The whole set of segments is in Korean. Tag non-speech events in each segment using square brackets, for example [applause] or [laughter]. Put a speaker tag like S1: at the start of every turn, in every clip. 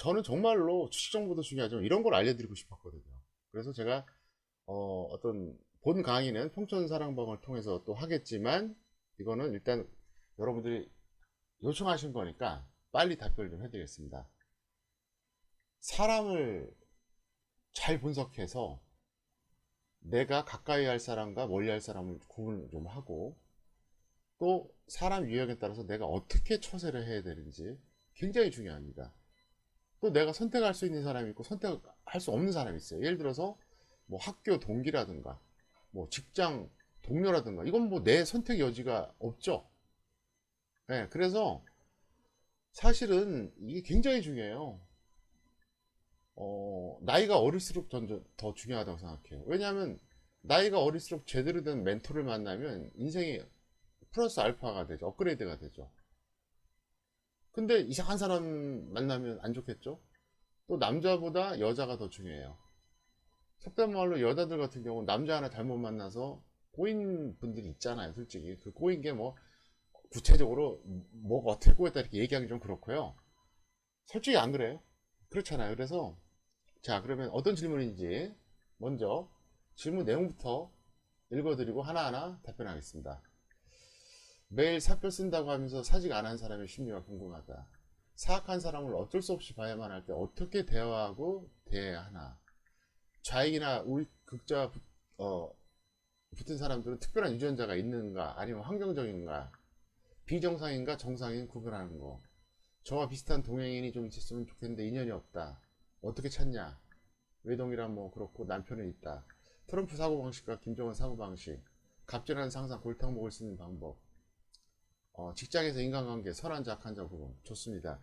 S1: 저는 정말로 주식 정보도 중요하지만 이런 걸 알려드리고 싶었거든요. 그래서 제가 어, 어떤 본 강의는 평촌 사랑방을 통해서 또 하겠지만 이거는 일단 여러분들이 요청하신 거니까 빨리 답변을 좀 해드리겠습니다. 사람을 잘 분석해서 내가 가까이 할 사람과 멀리 할 사람을 구분을 좀 하고 또 사람 유형에 따라서 내가 어떻게 처세를 해야 되는지 굉장히 중요합니다. 또 내가 선택할 수 있는 사람이 있고 선택할 수 없는 사람이 있어요. 예를 들어서 뭐 학교 동기라든가 뭐 직장 동료라든가 이건 뭐 내 선택 여지가 없죠. 네, 그래서 사실은 이게 굉장히 중요해요. 어, 나이가 어릴수록 전더 중요하다고 생각해요. 왜냐하면 나이가 어릴수록 제대로 된 멘토를 만나면 인생이 플러스 알파가 되죠. 업그레이드가 되죠. 근데 이상한 사람 만나면 안 좋겠죠? 또 남자보다 여자가 더 중요해요. 속된 말로 여자들 같은 경우는 남자 하나 잘못 만나서 꼬인 분들이 있잖아요, 솔직히. 그 꼬인 게 뭐, 구체적으로 뭐가 어떻게 꼬였다 이렇게 얘기하기 좀 그렇고요. 솔직히 안 그래요? 그렇잖아요. 그래서, 자, 그러면 어떤 질문인지 먼저 질문 내용부터 읽어드리고 하나하나 답변하겠습니다. 매일 사표 쓴다고 하면서 사직 안 한 사람의 심리가 궁금하다. 사악한 사람을 어쩔 수 없이 봐야만 할 때 어떻게 대화하고 대해야 하나. 좌익이나 우익 붙- 어, 붙은 사람들은 특별한 유전자가 있는가 아니면 환경적인가 비정상인가 정상인 구분하는 거. 저와 비슷한 동행인이 좀 있었으면 좋겠는데 인연이 없다. 어떻게 찾냐? 외동이란 뭐 그렇고 남편은 있다. 트럼프 사고방식과 김정은 사고방식. 갑질하는 상상 골탕 먹을 수 있는 방법. 어, 직장에서 인간관계, 선한 자, 악한 자 구분. 좋습니다.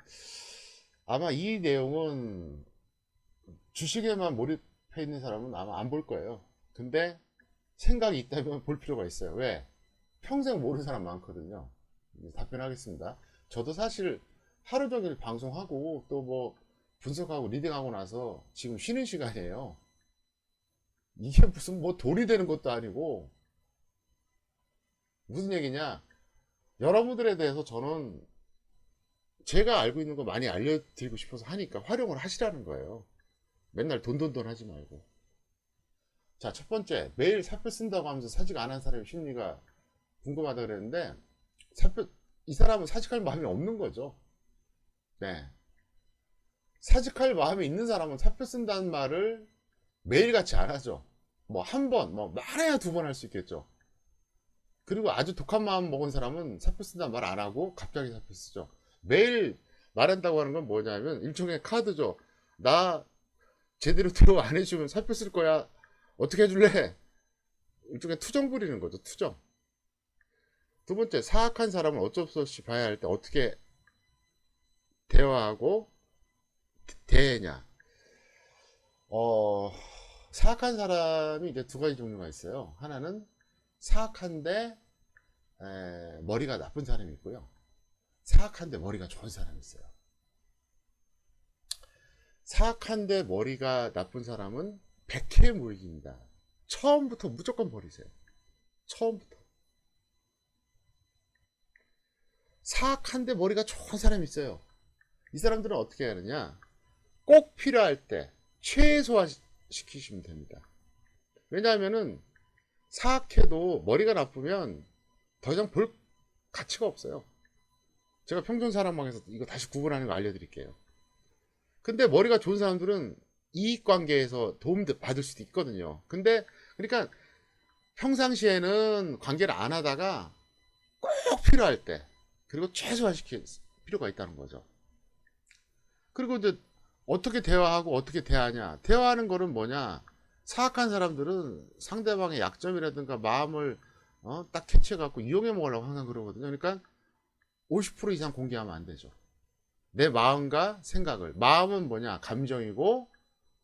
S1: 아마 이 내용은 주식에만 몰입해 있는 사람은 아마 안 볼 거예요. 근데 생각이 있다면 볼 필요가 있어요. 왜? 평생 모르는 사람 많거든요. 답변하겠습니다. 저도 사실 하루 종일 방송하고 또 뭐 분석하고 리딩하고 나서 지금 쉬는 시간이에요. 이게 무슨 뭐 돌이 되는 것도 아니고 무슨 얘기냐? 여러분들에 대해서 저는 제가 알고 있는 거 많이 알려드리고 싶어서 하니까 활용을 하시라는 거예요. 맨날 돈돈돈 하지 말고. 자, 첫 번째, 매일 사표 쓴다고 하면서 사직 안 한 사람의 심리가 궁금하다 그랬는데, 사표, 이 사람은 사직할 마음이 없는 거죠. 네. 사직할 마음이 있는 사람은 사표 쓴다는 말을 매일같이 안 하죠. 뭐 한 번, 뭐 많아야 두 번 할 수 있겠죠. 그리고 아주 독한 마음 먹은 사람은 사표 쓴다는 말안 하고 갑자기 사표 쓰죠. 매일 말한다고 하는 건 뭐냐면 일종의 카드죠. 나 제대로 [laughs] 대우 안 해주면 사표 쓸 거야. 어떻게 해줄래? 일종의 투정 부리는 거죠. 투정. 두 번째, 사악한 사람을 어쩔 수 없이 봐야 할 때 어떻게 대화하고 대해냐. 어, 사악한 사람이 이제 두 가지 종류가 있어요. 하나는 사악한데 에, 머리가 나쁜 사람이 있고요. 사악한데 머리가 좋은 사람이 있어요. 사악한데 머리가 나쁜 사람은 백해 무익입니다. 처음부터 무조건 버리세요. 처음부터. 사악한데 머리가 좋은 사람이 있어요. 이 사람들은 어떻게 하느냐? 꼭 필요할 때 최소화 시키시면 됩니다. 왜냐하면은 사악해도 머리가 나쁘면 더 이상 볼 가치가 없어요. 제가 평균 사람방에서 이거 다시 구분하는 거 알려드릴게요. 근데 머리가 좋은 사람들은 이익 관계에서 도움 받을 수도 있거든요. 근데 그러니까 평상시에는 관계를 안 하다가 꼭 필요할 때 그리고 최소화시킬 필요가 있다는 거죠. 그리고 이제 어떻게 대화하고 어떻게 대하냐? 대화하는 거는 뭐냐? 사악한 사람들은 상대방의 약점이라든가 마음을 어, 딱 캐치해갖고 이용해 먹으려고 항상 그러거든요. 그러니까 50% 이상 공개하면 안 되죠. 내 마음과 생각을. 마음은 뭐냐? 감정이고,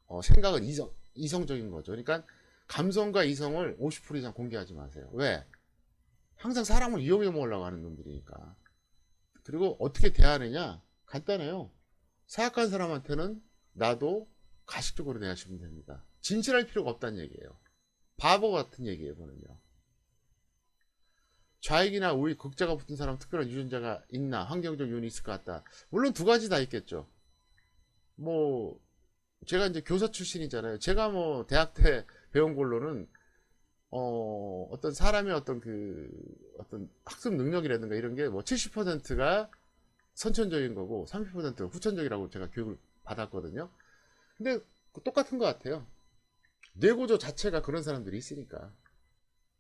S1: 어, 생각은 이성, 이성적인 거죠. 그러니까 감성과 이성을 50% 이상 공개하지 마세요. 왜? 항상 사람을 이용해 먹으려고 하는 놈들이니까. 그리고 어떻게 대하느냐? 간단해요. 사악한 사람한테는 나도 가식적으로 대하시면 됩니다. 진실할 필요가 없다는 얘기예요. 바보 같은 얘기예요, 그는요. 좌익이나 우익, 극자가 붙은 사람 특별한 유전자가 있나, 환경적 요인이 있을 것 같다. 물론 두 가지 다 있겠죠. 뭐 제가 이제 교사 출신이잖아요. 제가 뭐 대학 때 배운 걸로는 어 어떤 사람의 어떤 그 어떤 학습 능력이라든가 이런 게 뭐 70%가 선천적인 거고 30%가 후천적이라고 제가 교육을 받았거든요. 근데 똑같은 것 같아요. 뇌구조 자체가 그런 사람들이 있으니까.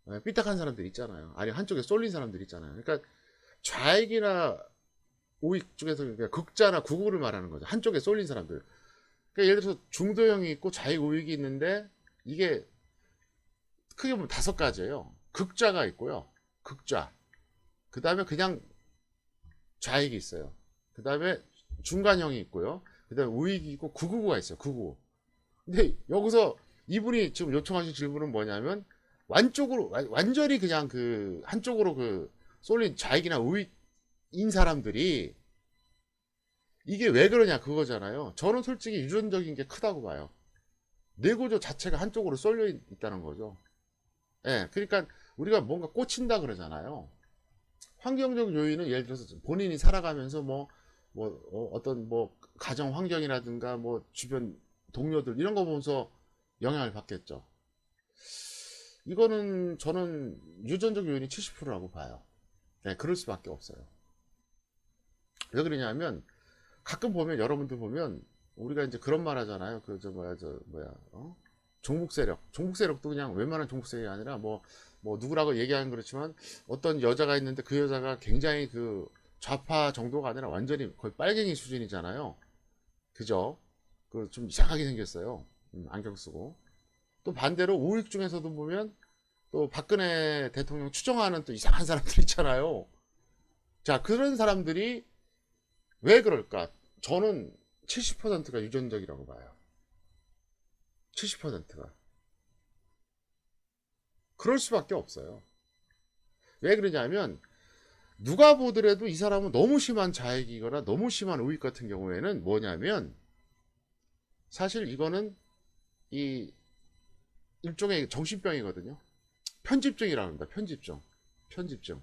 S1: 예, 삐딱한 사람들 있잖아요. 아니 한쪽에 쏠린 사람들 있잖아요. 그러니까 좌익이나 우익 중에서 그러니까 극자나 구구를 말하는 거죠. 한쪽에 쏠린 사람들. 그러니까 예를 들어서 중도형이 있고 좌익 우익이 있는데 이게 크게 보면 다섯 가지예요. 극좌가 있고요. 극좌. 그 다음에 그냥 좌익이 있어요. 그 다음에 중간형이 있고요. 그 다음에 우익이 있고 구구가 있어요. 구구. 근데 여기서 이분이 지금 요청하신 질문은 뭐냐면 완쪽으로 완- 완전히 그냥 그 한쪽으로 그 쏠린 좌익이나 우익인 사람들이 이게 왜 그러냐 그거잖아요. 저는 솔직히 유전적인 게 크다고 봐요. 뇌구조 자체가 한쪽으로 쏠려 있- 있다는 거죠. 예, 그러니까 우리가 뭔가 꽂힌다 그러잖아요. 환경적 요인은 예를 들어서 본인이 살아가면서 뭐, 뭐, 어, 떤 뭐 가정 환경이라든가 뭐 주변 동료들 이런 거 보면서 영향을 받겠죠. 이거는 저는 유전적 요인이 70%라고 봐요. 네, 그럴 수밖에 없어요. 왜 그러냐면 가끔 보면 여러분들 보면 우리가 이제 그런 말 하잖아요. 그 저 뭐야 저 뭐야 어? 종북 세력. 종북 세력도 그냥 웬만한 종북 세력이 아니라 뭐뭐 누구라고 얘기하는 그렇지만 어떤 여자가 있는데 그 여자가 굉장히 그 좌파 정도가 아니라 완전히 거의 빨갱이 수준이잖아요. 그죠? 그 좀 이상하게 생겼어요. 음, 안경 쓰고. 또 반대로 우익 중에서도 보면 또 박근혜 대통령 추정하는 또 이상한 사람들 있잖아요. 자, 그런 사람들이 왜 그럴까? 저는 70%가 유전적이라고 봐요. 70%가. 그럴 수밖에 없어요. 왜 그러냐면 누가 보더라도 이 사람은 너무 심한 좌익이거나 너무 심한 우익 같은 경우에는 뭐냐면 사실 이거는 이 일종의 정신병이거든요. 편집증이라고 합니다. 편집증. 편집증.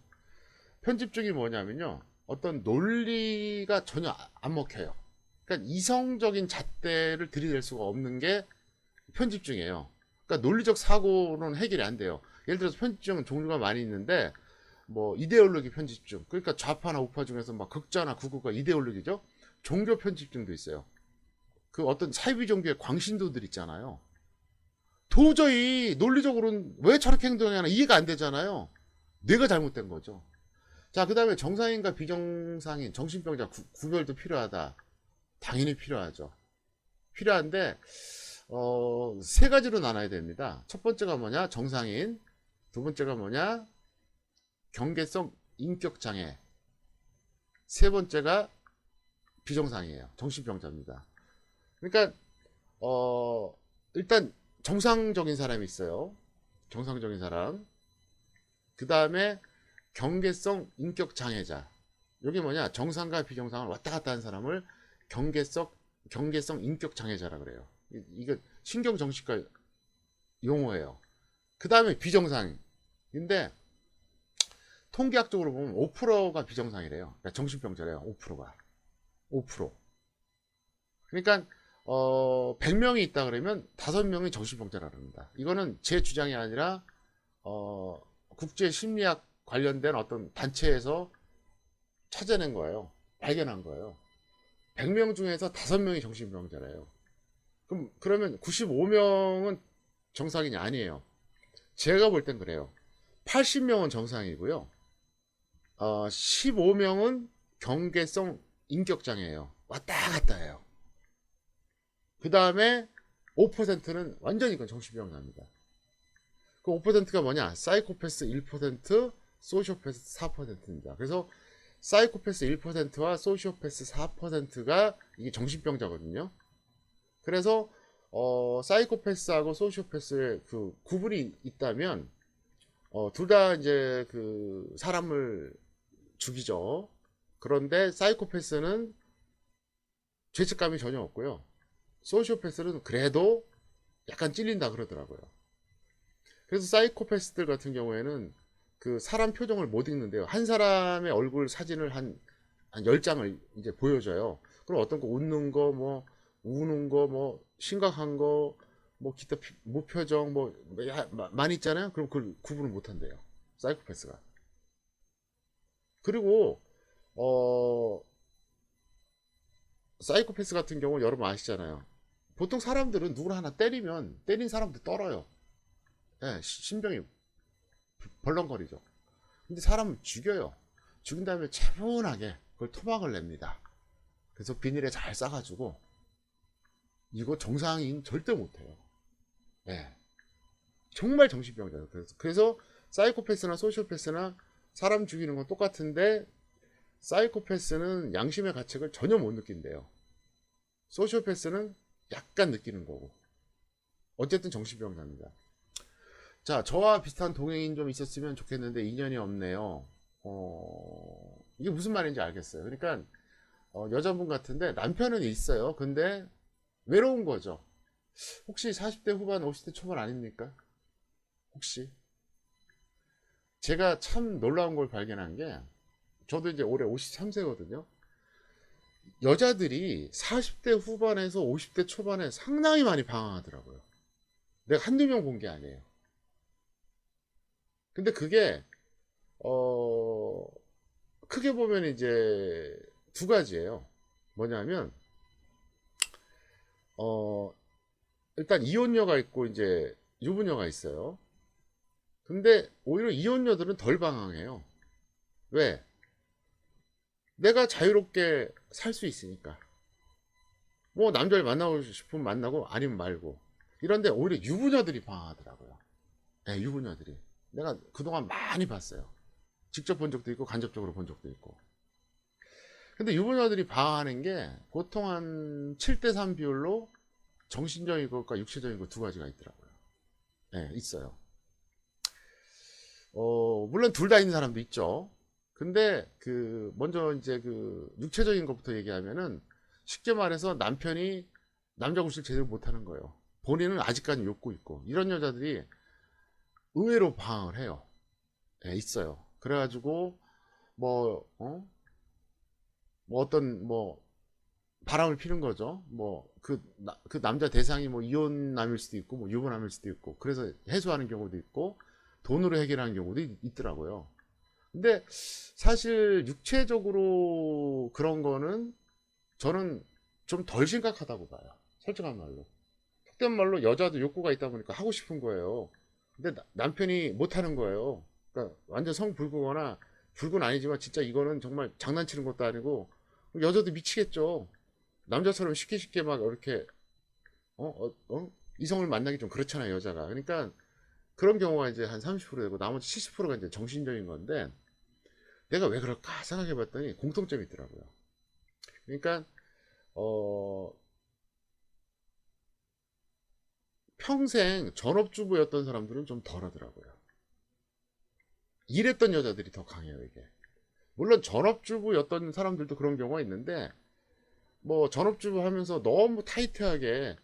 S1: 편집증이 뭐냐면요. 어떤 논리가 전혀 안 먹혀요. 그러니까 이성적인 잣대를 들이댈 수가 없는 게 편집증이에요. 그러니까 논리적 사고는 해결이 안 돼요. 예를 들어서 편집증은 종류가 많이 있는데 뭐 이데올로기 편집증. 그러니까 좌파나 우파 중에서 막 극자나 구구가 이데올로기죠. 종교 편집증도 있어요. 그 어떤 사이비 종교의 광신도들 있잖아요. 도저히 논리적으로는 왜 저렇게 행동하나 이해가 안 되잖아요. 뇌가 잘못된 거죠. 자, 그 다음에 정상인과 비정상인, 정신병자 구, 구별도 필요하다. 당연히 필요하죠. 필요한데, 어, 세 가지로 나눠야 됩니다. 첫 번째가 뭐냐? 정상인. 두 번째가 뭐냐? 경계성 인격장애. 세 번째가 비정상이에요. 정신병자입니다. 그러니까, 어, 일단 정상적인 사람이 있어요. 정상적인 사람. 그 다음에 경계성 인격 장애자. 이게 뭐냐? 정상과 비정상을 왔다 갔다 하는 사람을 경계성 경계성 인격 장애자라 그래요. 이- 이거 신경 정신과 용어예요. 그 다음에 비정상인데 통계학적으로 보면 5%가 비정상이래요. 그러니까 정신병자래요. 5%가 5%. 그러니까 어, 100명이 있다 그러면 5명이 정신병자라 그럽니다. 이거는 제 주장이 아니라 어, 국제 심리학 관련된 어떤 단체에서 찾아낸 거예요. 발견한 거예요. 100명 중에서 5명이 정신병자래요. 그럼 그러면 95명은 정상인이 아니에요. 제가 볼 땐 그래요. 80명은 정상이고요. 어, 15명은 경계성 인격장애예요. 왔다 갔다 해요. 그 다음에 5%는 완전히 이건 정신병자입니다. 그 5%가 뭐냐? 사이코패스 1%, 소시오패스 4%입니다. 그래서 사이코패스 1%와 소시오패스 4%가 이게 정신병자거든요. 그래서 어, 사이코패스하고 소시오패스의 그 구분이 있다면 어, 둘 다 이제 그 사람을 죽이죠. 그런데 사이코패스는 죄책감이 전혀 없고요. 소시오패스는 그래도 약간 찔린다 그러더라고요. 그래서 사이코패스들 같은 경우에는 그 사람 표정을 못 읽는데요. 한 사람의 얼굴 사진을 한, 한 10장을 이제 보여줘요. 그럼 어떤 거 웃는 거, 뭐, 우는 거, 뭐 심각한 거, 뭐 기타 피- 무표정 뭐 야, 마- 많이 있잖아요. 그럼 그걸 구분을 못 한대요. 사이코패스가. 그리고 어 사이코패스 같은 경우 여러분 아시잖아요. 보통 사람들은 누구를 하나 때리면 때린 사람도 떨어요. 예, 시- 신병이 벌렁거리죠. 근데 사람은 죽여요. 죽인 다음에 차분하게 그걸 토막을 냅니다. 그래서 비닐에 잘 싸가지고 이거 정상인 절대 못해요. 예. 정말 정신병자예요. 그래서, 그래서 사이코패스나 소시오패스나 사람 죽이는 건 똑같은데 사이코패스는 양심의 가책을 전혀 못 느낀대요. 소시오패스는 약간 느끼는 거고. 어쨌든 정신병자입니다. 자, 저와 비슷한 동행인 좀 있었으면 좋겠는데 인연이 없네요. 어, 이게 무슨 말인지 알겠어요. 그러니까 어, 여자분 같은데 남편은 있어요. 근데 외로운 거죠. 혹시 40대 후반, 50대 초반 아닙니까? 혹시? 제가 참 놀라운 걸 발견한 게 저도 이제 올해 53세거든요. 여자들이 40대 후반에서 50대 초반에 상당히 많이 방황하더라고요. 내가 한두 명 본 게 아니에요. 근데 그게 어 크게 보면 이제 두 가지예요. 뭐냐면 어 일단 이혼녀가 있고 이제 유부녀가 있어요. 근데 오히려 이혼녀들은 덜 방황해요. 왜? 내가 자유롭게 살 수 있으니까. 뭐 남자를 만나고 싶으면 만나고 아니면 말고. 이런데 오히려 유부녀들이 방황하더라고요. 네, 유부녀들이. 내가 그동안 많이 봤어요. 직접 본 적도 있고 간접적으로 본 적도 있고. 근데 유부녀들이 방황하는 게 보통 한 7대3 비율로 정신적인 것과 육체적인 것 두 가지가 있더라고요. 네, 있어요. 어, 물론 둘 다 있는 사람도 있죠. 근데 그 먼저 이제 그 육체적인 것부터 얘기하면은 쉽게 말해서 남편이 남자 구실 제대로 못하는 거예요. 본인은 아직까지 욕구 있고 이런 여자들이 의외로 방황을 해요. 예, 있어요. 그래가지고 뭐 어? 뭐 어떤 뭐 바람을 피는 거죠. 뭐그 그 남자 대상이 뭐 이혼남일 수도 있고 뭐 유부남일 수도 있고 그래서 해소하는 경우도 있고 돈으로 해결하는 경우도 있- 있더라고요. 근데 사실 육체적으로 그런 거는 저는 좀 덜 심각하다고 봐요. 솔직한 말로. 속된 말로 여자도 욕구가 있다 보니까 하고 싶은 거예요. 근데 나- 남편이 못 하는 거예요. 그러니까 완전 성 불구거나 불구는 아니지만 진짜 이거는 정말 장난치는 것도 아니고 여자도 미치겠죠. 남자처럼 쉽게 쉽게 막 이렇게 어, 어, 어? 이성을 만나기 좀 그렇잖아요, 여자가. 그러니까 그런 경우가 이제 한 30% 되고 나머지 70%가 이제 정신적인 건데 내가 왜 그럴까 생각해 봤더니 공통점이 있더라고요. 그러니까 어 평생 전업주부였던 사람들은 좀 덜하더라고요. 일했던 여자들이 더 강해요, 이게. 물론 전업주부였던 사람들도 그런 경우가 있는데 뭐 전업주부 하면서 너무 타이트하게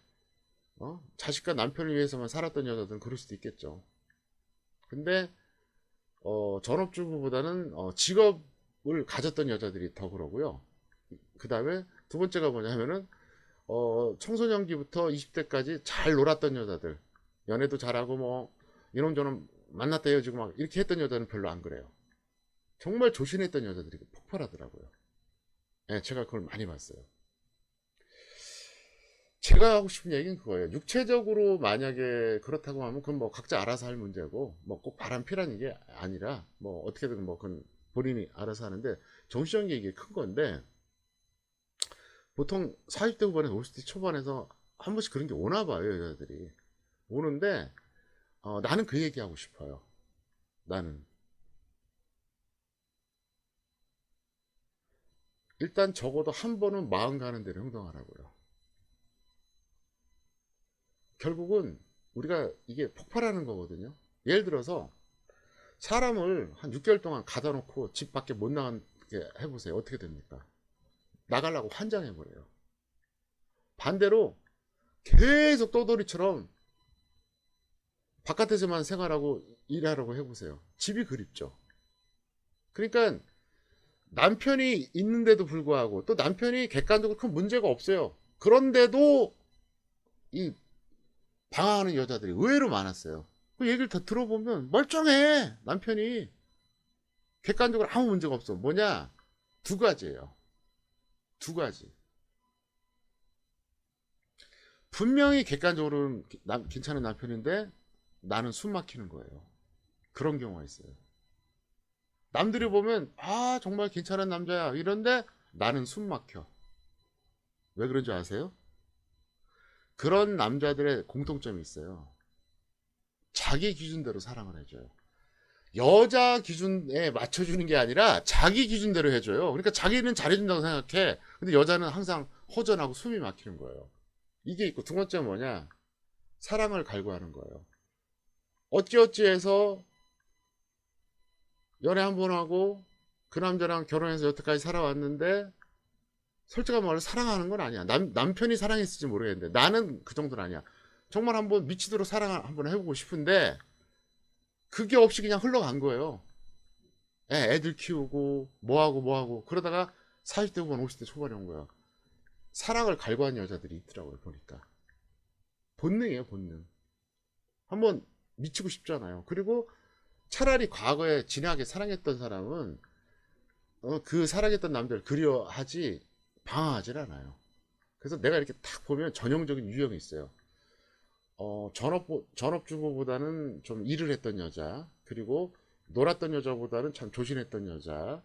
S1: 어? 자식과 남편을 위해서만 살았던 여자들은 그럴 수도 있겠죠. 근데 어, 전업주부보다는 어, 직업을 가졌던 여자들이 더 그러고요. 그 다음에 두 번째가 뭐냐면은 어, 청소년기부터 20대까지 잘 놀았던 여자들, 연애도 잘하고 뭐 이놈저놈 만났다 헤어지고 막 이렇게 했던 여자는 별로 안 그래요. 정말 조신했던 여자들이 폭발하더라고요. 예, 제가 그걸 많이 봤어요. 제가 하고 싶은 얘기는 그거예요. 육체적으로 만약에 그렇다고 하면 그건 뭐 각자 알아서 할 문제고 뭐 꼭 바람 피라는 게 아니라 뭐 어떻게든 뭐 그건 본인이 알아서 하는데 정신적인 게 이게 큰 건데 보통 40대 후반에서 50대 초반에서 한 번씩 그런 게 오나 봐요, 여자들이. 오는데 어, 나는 그 얘기 하고 싶어요. 나는 일단 적어도 한 번은 마음 가는 대로 행동하라고요. 결국은 우리가 이게 폭발하는 거거든요. 예를 들어서 사람을 한 6개월 동안 가다 놓고 집 밖에 못 나가게 해보세요. 어떻게 됩니까? 나가려고 환장해버려요. 반대로 계속 떠돌이처럼 바깥에서만 생활하고 일하라고 해보세요. 집이 그립죠. 그러니까 남편이 있는데도 불구하고 또 남편이 객관적으로 큰 문제가 없어요. 그런데도 이 방황하는 여자들이 의외로 많았어요. 그 얘기를 다 들어보면 멀쩡해 남편이 객관적으로 아무 문제가 없어. 뭐냐 두 가지예요. 두 가지. 분명히 객관적으로는 남- 괜찮은 남편인데 나는 숨 막히는 거예요. 그런 경우가 있어요. 남들이 보면 아 정말 괜찮은 남자야 이런데 나는 숨 막혀. 왜 그런 줄 아세요? 그런 남자들의 공통점이 있어요. 자기 기준대로 사랑을 해줘요. 여자 기준에 맞춰주는 게 아니라 자기 기준대로 해줘요. 그러니까 자기는 잘해준다고 생각해. 근데 여자는 항상 허전하고 숨이 막히는 거예요. 이게 있고 두 번째 는 뭐냐? 사랑을 갈구하는 거예요. 어찌어찌해서 연애 한 번 하고 그 남자랑 결혼해서 여태까지 살아왔는데 솔직한 말로 사랑하는 건 아니야. 남, 남편이 사랑했을지 모르겠는데 나는 그 정도는 아니야. 정말 한번 미치도록 사랑을 한번 해보고 싶은데 그게 없이 그냥 흘러간 거예요. 애, 애들 키우고 뭐하고 뭐하고 그러다가 40대 후반 50대 초반에 온 거야. 사랑을 갈구하는 여자들이 있더라고요 보니까. 본능이에요 본능. 한번 미치고 싶잖아요. 그리고 차라리 과거에 진하게 사랑했던 사람은 어, 그 사랑했던 남자를 그리워하지 방황하질 않아요. 그래서 내가 이렇게 딱 보면 전형적인 유형이 있어요. 어, 전업, 전업주부보다는 좀 일을 했던 여자, 그리고 놀았던 여자보다는 참 조신했던 여자,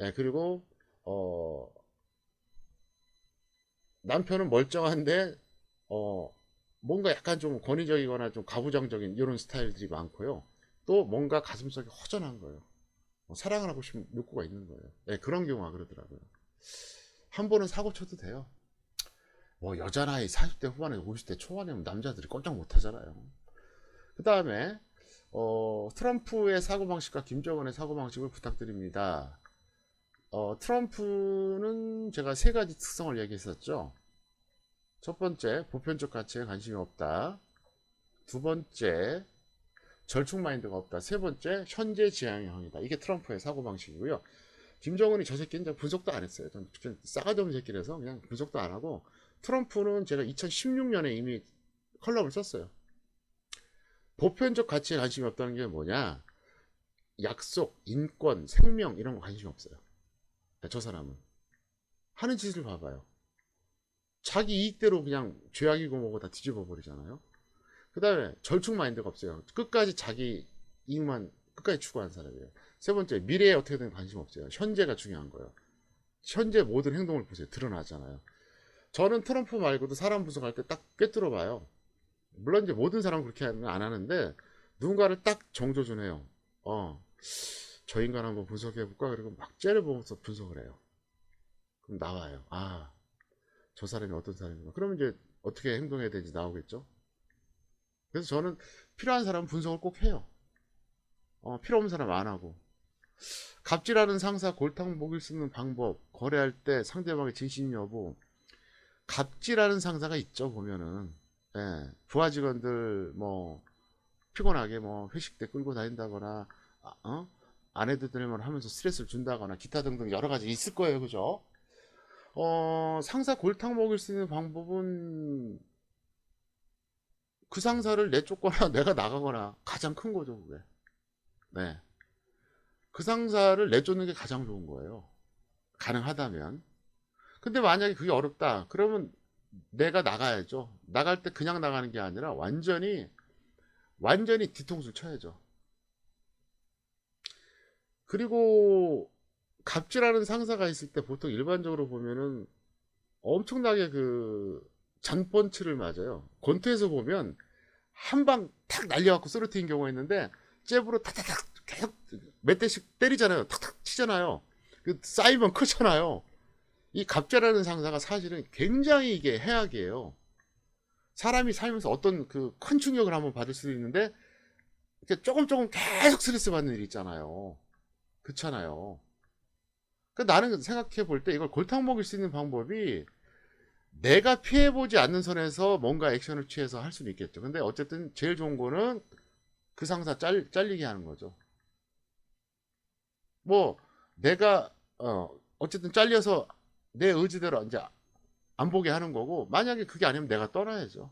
S1: 예, 그리고, 어, 남편은 멀쩡한데, 어, 뭔가 약간 좀 권위적이거나 좀 가부장적인 이런 스타일들이 많고요. 또 뭔가 가슴속에 허전한 거예요. 어, 사랑을 하고 싶은 욕구가 있는 거예요. 예, 그런 경우가 그러더라고요. 한 번은 사고 쳐도 돼요. 뭐 여자 나이 40대 후반에 50대 초반이면 남자들이 꼼짝 못 하잖아요. 그 다음에 어, 트럼프의 사고방식과 김정은의 사고방식을 부탁드립니다. 어, 트럼프는 제가 세 가지 특성을 얘기했었죠. 첫 번째, 보편적 가치에 관심이 없다. 두 번째, 절충 마인드가 없다. 세 번째, 현재 지향형이다. 이게 트럼프의 사고방식이고요. 김정은이 저 새끼는 분석도 안 했어요. 싸가지 없는 새끼라서 그냥 분석도 안 하고 트럼프는 제가 2016년에 이미 컬럼을 썼어요. 보편적 가치에 관심이 없다는 게 뭐냐? 약속, 인권, 생명 이런 거 관심이 없어요. 저 사람은 하는 짓을 봐봐요. 자기 이익대로 그냥 죄악이고 뭐고 다 뒤집어 버리잖아요. 그 다음에 절충 마인드가 없어요. 끝까지 자기 이익만 끝까지 추구하는 사람이에요. 세 번째, 미래에 어떻게 되는 관심 없어요. 현재가 중요한 거예요. 현재 모든 행동을 보세요. 드러나잖아요. 저는 트럼프 말고도 사람 분석할 때 딱 꿰뚫어 봐요. 물론 이제 모든 사람 그렇게 안 하는데 누군가를 딱 정조준 해요. 어, 저 인간 한번 분석해 볼까? 그리고 막 째려 보면서 분석을 해요. 그럼 나와요. 아, 저 사람이 어떤 사람인가. 그러면 이제 어떻게 행동해야 되는지 나오겠죠? 그래서 저는 필요한 사람 분석을 꼭 해요. 어, 필요 없는 사람 안 하고. 갑질하는 상사 골탕 먹일 수 있는 방법, 거래할 때 상대방의 진심 여부, 갑질하는 상사가 있죠, 보면은. 예, 부하 직원들, 뭐, 피곤하게 뭐, 회식 때 끌고 다닌다거나, 아, 어? 아내들만 하면서 스트레스를 준다거나, 기타 등등 여러 가지 있을 거예요, 그죠? 어, 상사 골탕 먹일 수 있는 방법은, 그 상사를 내쫓거나 [laughs] 내가 나가거나 가장 큰 거죠, 그게. 네. 그 상사를 내쫓는 게 가장 좋은 거예요. 가능하다면. 근데 만약에 그게 어렵다. 그러면 내가 나가야죠. 나갈 때 그냥 나가는 게 아니라 완전히, 완전히 뒤통수를 쳐야죠. 그리고 갑질하는 상사가 있을 때 보통 일반적으로 보면은 엄청나게 그 잔펀치를 맞아요. 권투에서 보면 한 방 탁 날려갖고 쓰러뜨린 경우가 있는데 잽으로 탁탁탁 계속 몇 대씩 때리잖아요. 탁탁 치잖아요. 그 쌓이면 크잖아요. 이 갑질하는 상사가 사실은 굉장히 이게 해악이에요. 사람이 살면서 어떤 그 큰 충격을 한번 받을 수도 있는데 조금 조금 계속 스트레스 받는 일이 있잖아요. 그렇잖아요. 그 나는 생각해 볼 때 이걸 골탕 먹일 수 있는 방법이 내가 피해보지 않는 선에서 뭔가 액션을 취해서 할 수는 있겠죠. 근데 어쨌든 제일 좋은 거는 그 상사 잘, 잘리게 하는 거죠. 뭐, 내가, 어, 어쨌든 잘려서 내 의지대로 이제 안 보게 하는 거고 만약에 그게 아니면 내가 떠나야죠.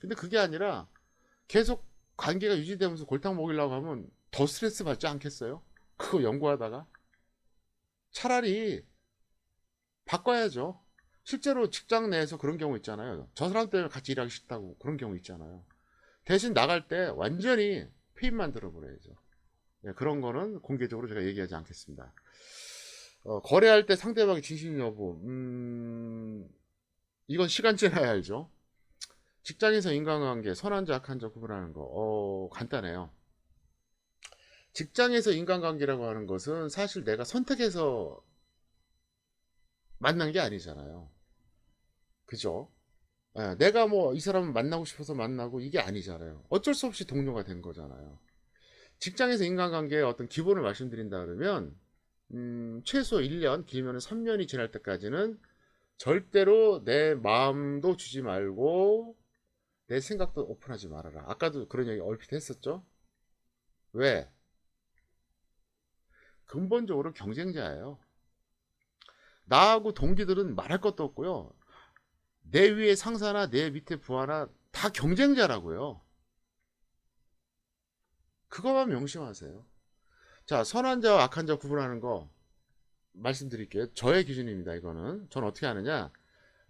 S1: 근데 그게 아니라 계속 관계가 유지되면서 골탕 먹이려고 하면 더 스트레스 받지 않겠어요? 그거 연구하다가 차라리 바꿔야죠. 실제로 직장 내에서 그런 경우 있잖아요. 저 사람 때문에 같이 일하기 싫다고 그런 경우 있잖아요. 대신 나갈 때 완전히 폐입만 들어 버려야죠. 예, 그런 거는 공개적으로 제가 얘기하지 않겠습니다. 어, 거래할 때 상대방의 진심 여부, 음, 이건 시간 지나야 알죠. 직장에서 인간관계, 선한 자, 악한 자 구분하는 거, 어, 간단해요. 직장에서 인간관계라고 하는 것은 사실 내가 선택해서 만난 게 아니잖아요. 그죠? 예, 내가 뭐 이 사람을 만나고 싶어서 만나고 이게 아니잖아요. 어쩔 수 없이 동료가 된 거잖아요. 직장에서 인간관계의 어떤 기본을 말씀드린다 그러면 음, 최소 1년, 길면 3년이 지날 때까지는 절대로 내 마음도 주지 말고 내 생각도 오픈하지 말아라. 아까도 그런 얘기 얼핏 했었죠? 왜? 근본적으로 경쟁자예요. 나하고 동기들은 말할 것도 없고요. 내 위에 상사나 내 밑에 부하나 다 경쟁자라고요. 그거만 명심하세요. 자, 선한 자와 악한 자 구분하는 거 말씀드릴게요. 저의 기준입니다. 이거는. 전 어떻게 하느냐?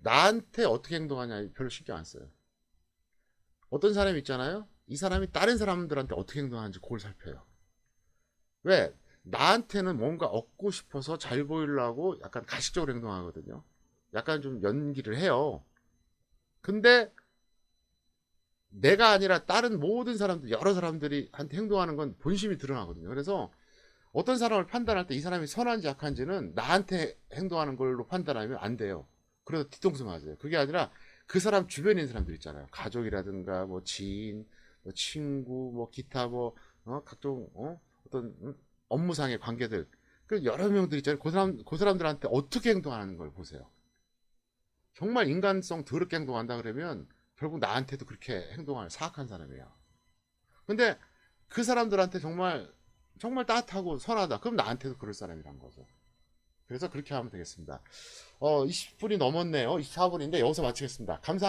S1: 나한테 어떻게 행동하냐 별로 신경 안 써요. 어떤 사람이 있잖아요. 이 사람이 다른 사람들한테 어떻게 행동하는지 그걸 살펴요. 왜? 나한테는 뭔가 얻고 싶어서 잘 보이려고 약간 가식적으로 행동하거든요. 약간 좀 연기를 해요. 근데 내가 아니라 다른 모든 사람들, 여러 사람들이 한테 행동하는 건 본심이 드러나거든요. 그래서 어떤 사람을 판단할 때 이 사람이 선한지 악한지는 나한테 행동하는 걸로 판단하면 안 돼요. 그래서 뒤통수 맞아요. 그게 아니라 그 사람 주변에 있는 사람들 있잖아요. 가족이라든가 뭐 지인, 뭐 친구, 뭐 기타 뭐 어? 각종 어? 어떤 음? 업무상의 관계들 그 여러 명들 있잖아요. 그 사람 그 사람들한테 어떻게 행동하는 걸 보세요. 정말 인간성 더럽게 행동한다 그러면 결국 나한테도 그렇게 행동할 사악한 사람이야. 근데 그 사람들한테 정말 정말 따뜻하고 선하다. 그럼 나한테도 그럴 사람이란 거죠. 그래서 그렇게 하면 되겠습니다. 어, 20분이 넘었네요. 24분인데 여기서 마치겠습니다. 감사